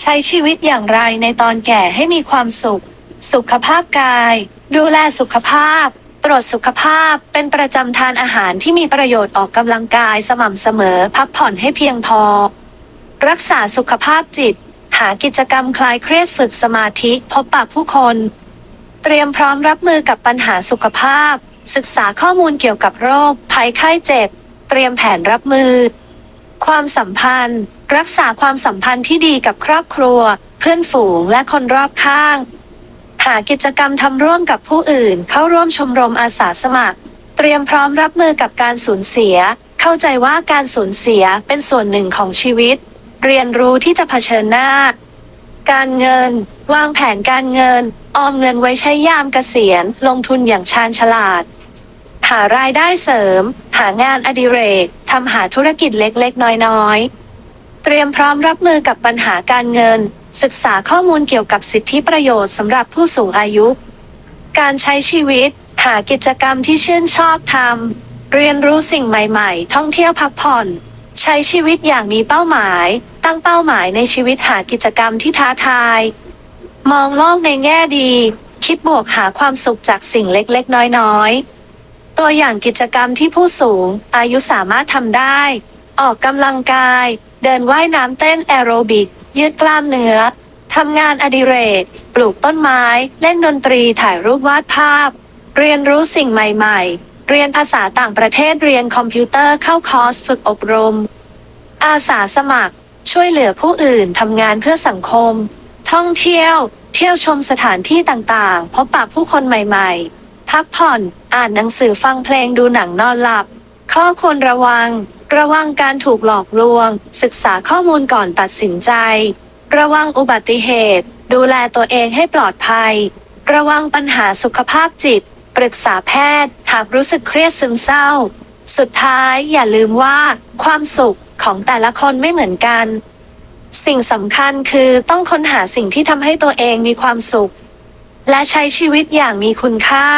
ใช้ชีวิตอย่างไรในตอนแก่ให้มีความสุข สุขภาพกาย ดูแลสุขภาพ ตรวจสุขภาพ เป็นประจำทานอาหารที่มีประโยชน์ออกกำลังกายสม่ำเสมอ พักผ่อนให้เพียงพอ รักษาสุขภาพจิต หากิจกรรมคลายเครียดฝึกสมาธิพบปะผู้คน เตรียมพร้อมรับมือกับปัญหาสุขภาพ ศึกษาข้อมูลเกี่ยวกับโรค ภัยไข้เจ็บ เตรียมแผนรับมือ ความสัมพันธ์ รักษาความสัมพันธ์ที่ดีกับครอบครัว เพื่อนฝูงและคนรอบข้าง หากิจกรรมทำร่วมกับผู้อื่น เข้าร่วมชมรมอาสาสมัคร เตรียมพร้อมรับมือกับการสูญเสีย เข้าใจว่าการสูญเสียเป็นส่วนหนึ่งของชีวิต เรียนรู้ที่จะเผชิญหน้า การเงิน วางแผนการเงิน ออมเงินไว้ใช้ยามเกษียณ ลงทุนอย่างชาญฉลาดหารายได้เสริม หางานอดิเรก ทำหาธุรกิจเล็กๆ น้อยๆ เตรียมพร้อมรับมือกับปัญหาการเงิน ศึกษาข้อมูลเกี่ยวกับสิทธิประโยชน์สำหรับผู้สูงอายุ การใช้ชีวิต หากิจกรรมที่ชื่นชอบทำเรียนรู้สิ่งใหม่ๆ ท่องเที่ยวพักผ่อน ใช้ชีวิตอย่างมีเป้าหมาย ตั้งเป้าหมายในชีวิตหากิจกรรมที่ท้าทาย มองโลกในแง่ดี คิดบวกหาความสุขจากสิ่งเล็กๆ น้อยๆ ตัวอย่างกิจกรรมที่ผู้สูง อายุสามารถทำได้ ออกกำลังกาย เดินว่ายน้ำเต้นแอโรบิก ยืดกล้ามเนื้อทำงานอดิเรก ปลูกต้นไม้ เล่นดนตรีถ่ายรูปวาดภาพ เรียนรู้สิ่งใหม่ ๆ เรียนภาษาต่างประเทศเรียนคอมพิวเตอร์เข้าคอร์สฝึกอบรม อาสาสมัคร ช่วยเหลือผู้อื่นทำงานเพื่อสังคม ท่องเที่ยว เที่ยวชมสถานที่ต่างๆ พบปะผู้คนใหม่ ๆ พักผ่อน อ่านหนังสือฟังเพลงดูหนังนอนหลับ ข้อควรระวัง ระวังการถูกหลอกลวง ศึกษาข้อมูลก่อนตัดสินใจ ระวังอุบัติเหตุ ดูแลตัวเองให้ปลอดภัย ระวังปัญหาสุขภาพจิต ปรึกษาแพทย์ หากรู้สึกเครียดซึมเศร้า สุดท้ายอย่าลืมว่า ความสุขของแต่ละคนไม่เหมือนกัน สิ่งสำคัญคือต้องค้นหาสิ่งที่ทำให้ตัวเองมีความสุข และใช้ชีวิตอย่างมีคุณค่า